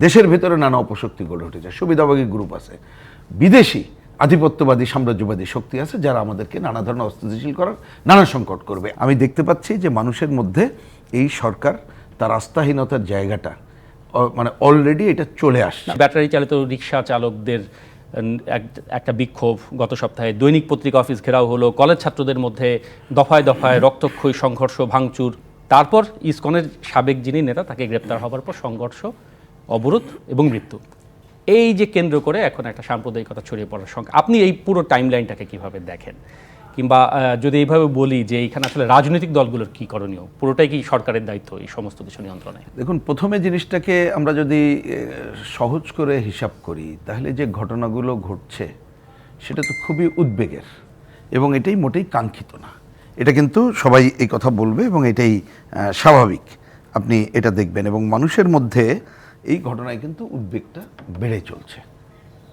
দেশের ভেতরে নানা অপশক্তি গড়ে উঠেছে। সুবিধাভোগী গ্রুপ আছে। বিদেশি আধিপত্যবাদী, সাম্রাজ্যবাদী শক্তি আছে যারা আমাদেরকে নানা ধরনের অস্থিতিশীল করার, নানা সংকট করবে। আমি দেখতে পাচ্ছি যে মানুষের মধ্যে এই সরকার, তার আস্থাহীনতার জায়গাটা মানে অলরেডি এটা চলে আসছে। ব্যাটারি চালিত রিক্সা চালকদের এক- একটা বিক্ষোভ গত সপ্তাহে। দৈনিক পত্রিকা অফিস ঘেরাও হলো। কলেজ ছাত্রদের মধ্যে দফায় দফায় রক্তক্ষয়ী সংঘর্ষ, ভাঙচুর। তারপর ইসকনের সাবেক যিনি নেতা, তাকে গ্রেপ্তার হবার পর সংঘর্ষ অবরোধ এবং মৃত্যু। এই যে কেন্দ্র করে এখন একটা সাম্প্রদায়িকতা ছড়িয়ে পড়ার সংখ্যা। আপনি এই পুরো টাইম লাইনটাকে কীভাবে দেখেন? কিংবা যদি এইভাবে বলি যে এইখানে আসলে রাজনৈতিক দলগুলোর কি করণীয়? পুরোটাই কি সরকারের দায়িত্ব এই সমস্ত কিছু নিয়ন্ত্রণে? দেখুন, প্রথমে জিনিসটাকে আমরা যদি সহজ করে হিসাব করি, তাহলে যে ঘটনাগুলো ঘটছে, সেটা তো খুবই উদ্বেগের। এবং এটাই মোটেই কাঙ্ক্ষিত না। এটা কিন্তু সবাই এই কথা বলবে এবং এটাই স্বাভাবিক। আপনি এটা দেখবেন এবং মানুষের মধ্যে এই ঘটনায় কিন্তু উদ্বেগটা বেড়ে চলছে।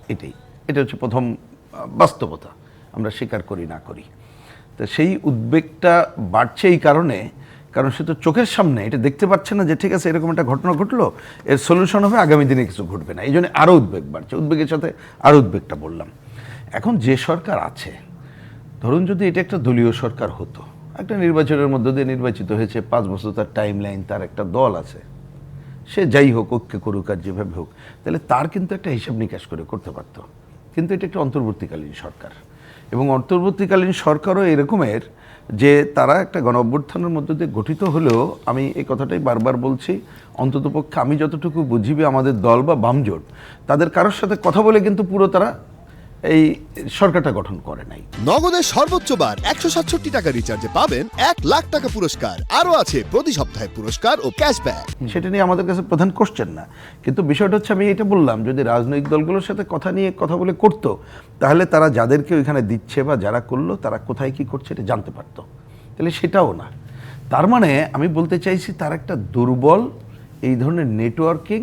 এটাই। এটা হচ্ছে প্রথম বাস্তবতা। আমরা স্বীকার করি, না করি। তো সেই উদ্বেগটা বাড়ছে এই কারণে, কারণ সে তো চোখের সামনে, এটা দেখতে পাচ্ছে না যে ঠিক আছে, এরকম একটা ঘটনা ঘটলো, এর সলিউশন হবে, আগামী দিনে কিছু ঘটবে না। এই জন্য আরও উদ্বেগ বাড়ছে। উদ্বেগের সাথে আরও উদ্বেগটা বললাম। এখন যে সরকার আছে, ধরুন যদি এটা একটা দলীয় সরকার হতো, একটা নির্বাচনের মধ্য দিয়ে নির্বাচিত হয়েছে, পাঁচ বছর তার টাইম লাইন তার একটা দল আছে সে যাই হোক, ওকে করুক আর যেভাবে হোক, তাহলে তার কিন্তু একটা হিসাব নিকাশ করে করতে পারতো। কিন্তু এটা একটা অন্তর্বর্তীকালীন সরকার। এবং অন্তর্বর্তীকালীন সরকারও এরকমের যে তারা একটা গণ অভ্যর্থনের মধ্য দিয়ে গঠিত হলেও, আমি এই কথাটাই বারবার বলছি অন্ততপক্ষে আমি যতটুকু বুঝিবি আমাদের দল বা বামজোট, তাদের কারোর সাথে কথা বলে কিন্তু পুরো তারা এই সরকারটা গঠন করে নাই। নগদের সর্বোচ্চ বার একশো সাতষট্টি টাকা রিচার্জে পাবেন এক লাখ টাকা পুরস্কার। আরও আছে প্রতি সপ্তাহে পুরস্কার ও ক্যাশব্যাক সেটা নিয়ে আমাদের কাছে প্রধান কোশ্চেন না। কিন্তু বিষয়টা হচ্ছে আমি এটা বললাম যদি রাজনৈতিক দলগুলোর সাথে কথা নিয়ে কথা বলে করতো তাহলে তারা যাদেরকে ওইখানে দিচ্ছে বা যারা করল তারা কোথায় কি করছে এটা জানতে পারতো। তাহলে সেটাও না। তার মানে আমি বলতে চাইছি তার একটা দুর্বল এই ধরনের নেটওয়ার্কিং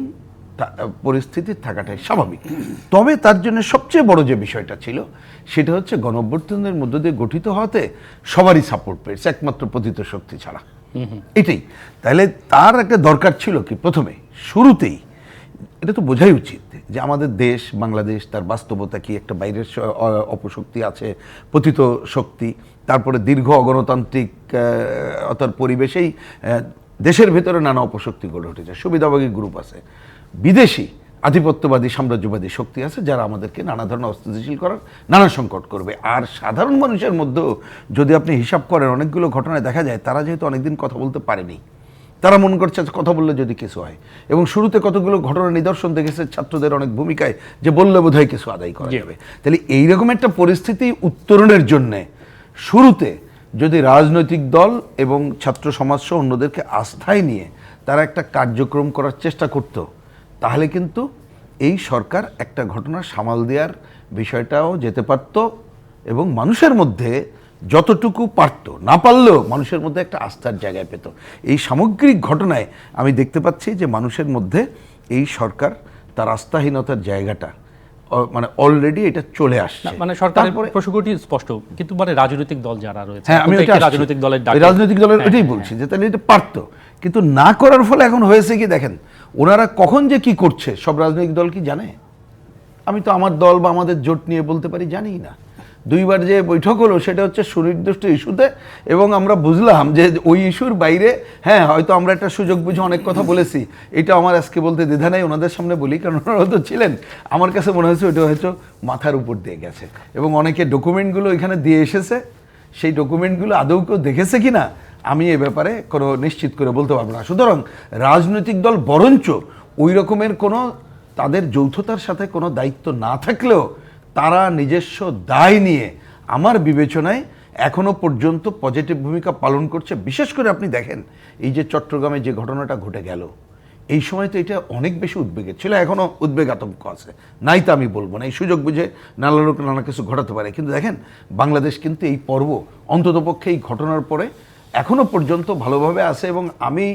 পরিস্থিতি থাকাটাই স্বাভাবিক। তবে তার জন্য সবচেয়ে বড় যে বিষয়টা ছিল সেটা হচ্ছে গণঅভ্যুত্থানের মধ্য দিয়ে গঠিত হওয়াতে সবারই সাপোর্ট পেয়েছে একমাত্র পতিত শক্তি ছাড়া। এটাই। তাহলে তার একটা দরকার ছিল কি? প্রথমে শুরুতেই এটা তো বোঝাই উচিত যে আমাদের দেশ বাংলাদেশ তার বাস্তবতা কি? একটা বাইরের অপশক্তি আছে পতিত শক্তি তারপরে দীর্ঘ অগণতান্ত্রিক অর্থাৎ পরিবেশেই দেশের ভেতরে নানা অপশক্তি গড়ে উঠেছে। সুবিধাভোগী গ্রুপ আছে। বিদেশি আধিপত্যবাদী সাম্রাজ্যবাদী শক্তি আছে যারা আমাদেরকে নানা ধরনের অস্থিতিশীল করার নানা সংকট করবে। আর সাধারণ মানুষের মধ্যেও যদি আপনি হিসাব করেন অনেকগুলো ঘটনায় দেখা যায় তারা যেহেতু অনেকদিন কথা বলতে পারেনি তারা মনে করছে কথা বললে যদি কিছু হয়। এবং শুরুতে কতগুলো ঘটনা নিদর্শন দেখেছে ছাত্রদের অনেক ভূমিকায় যে বললে বোধহয় কিছু আদায় করা। যাবে। তাহলে এইরকম একটা পরিস্থিতি উত্তরণের জন্যে শুরুতে যদি রাজনৈতিক দল এবং ছাত্র সমাজ সহ অন্যদেরকে আস্থায় নিয়ে তারা একটা কার্যক্রম করার চেষ্টা করত তাহলে কিন্তু এই সরকার একটা ঘটনা সামাল দেওয়ার বিষয়টাও যেতে পারত এবং মানুষের মধ্যে যতটুকু পারত না পারলেও মানুষের মধ্যে একটা আস্থার জায়গায় পেত। এই সামগ্রিক ঘটনায় আমি দেখতে পাচ্ছি যে মানুষের মধ্যে এই সরকার তার আস্থাহীনতার জায়গাটা মানে অলরেডি এটা চলে আসছে। মানে সরকারের প্রসঙ্গটি স্পষ্ট কিন্তু মানে রাজনৈতিক দল যারা রয়েছে হ্যাঁ আমি। রাজনৈতিক দলের রাজনৈতিক দলের হ্যাঁ, এটাই হ্যাঁ, বলছি যে তাহলে এটা পারতো। কিন্তু না করার ফলে এখন হয়েছে কি দেখেন, ওনারা কখন যে কি করছে, সব রাজনৈতিক দল কি জানে? আমি তো আমার দল বা আমাদের জোট নিয়ে বলতে পারি জানি না। দুইবার যে বৈঠক হলো, সেটা হচ্ছে সুনির্দিষ্ট ইস্যুতে, এবং আমরা বুঝলাম যে ওই ইস্যুর বাইরে হ্যাঁ হয়তো আমরা একটা সুযোগ বুঝে অনেক কথা বলেছি। এটা আমার আজকে বলতে দ্বিধা নেই, ওনাদের সামনে বলি, কারণ ওনারা তো ছিলেন। আমার কাছে মনে হয়েছে ওইটা হয়তো মাথার উপর দিয়ে গেছে। এবং অনেকে ডকুমেন্টগুলো এখানে দিয়ে এসেছে। সেই ডকুমেন্টগুলো আদৌ কেউ দেখেছে কি না আমি এ ব্যাপারে কোনো নিশ্চিত করে বলতে পারব না। সুতরাং রাজনৈতিক দল বরঞ্চ ওই রকমের কোনো তাদের যৌথতার সাথে কোনো দায়িত্ব না থাকলেও তারা নিজস্ব দায় নিয়ে আমার বিবেচনায় এখনও পর্যন্ত পজিটিভ ভূমিকা পালন করছে। বিশেষ করে আপনি দেখেন, এই যে চট্টগ্রামে যে ঘটনাটা ঘটে গেল, এই সময় তো এটা অনেক বেশি উদ্বেগের ছিল এখনও উদ্বেগ আতঙ্ক আছে। নাই তো আমি বলব না, এই সুযোগ বুঝে নানা লোক নানা কিছু ঘটাতে পারে। কিন্তু দেখেন, বাংলাদেশ কিন্তু এই পর্ব অন্ততপক্ষে এই ঘটনার পরে এখনও পর্যন্ত ভালোভাবে আছে এবং আমি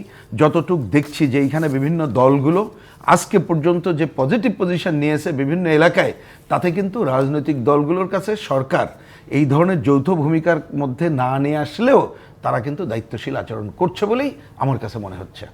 যতটুক দেখছি যে এইখানে বিভিন্ন দলগুলো আজকে পর্যন্ত যে পজিটিভ পজিশন নিয়েছে বিভিন্ন এলাকায়, তাতে কিন্তু রাজনৈতিক দলগুলোর কাছে সরকার এই ধরনের যৌথ ভূমিকার মধ্যে না নিয়ে আসলেও তারা কিন্তু দায়িত্বশীল আচরণ করছে বলেই আমার কাছে মনে হচ্ছে।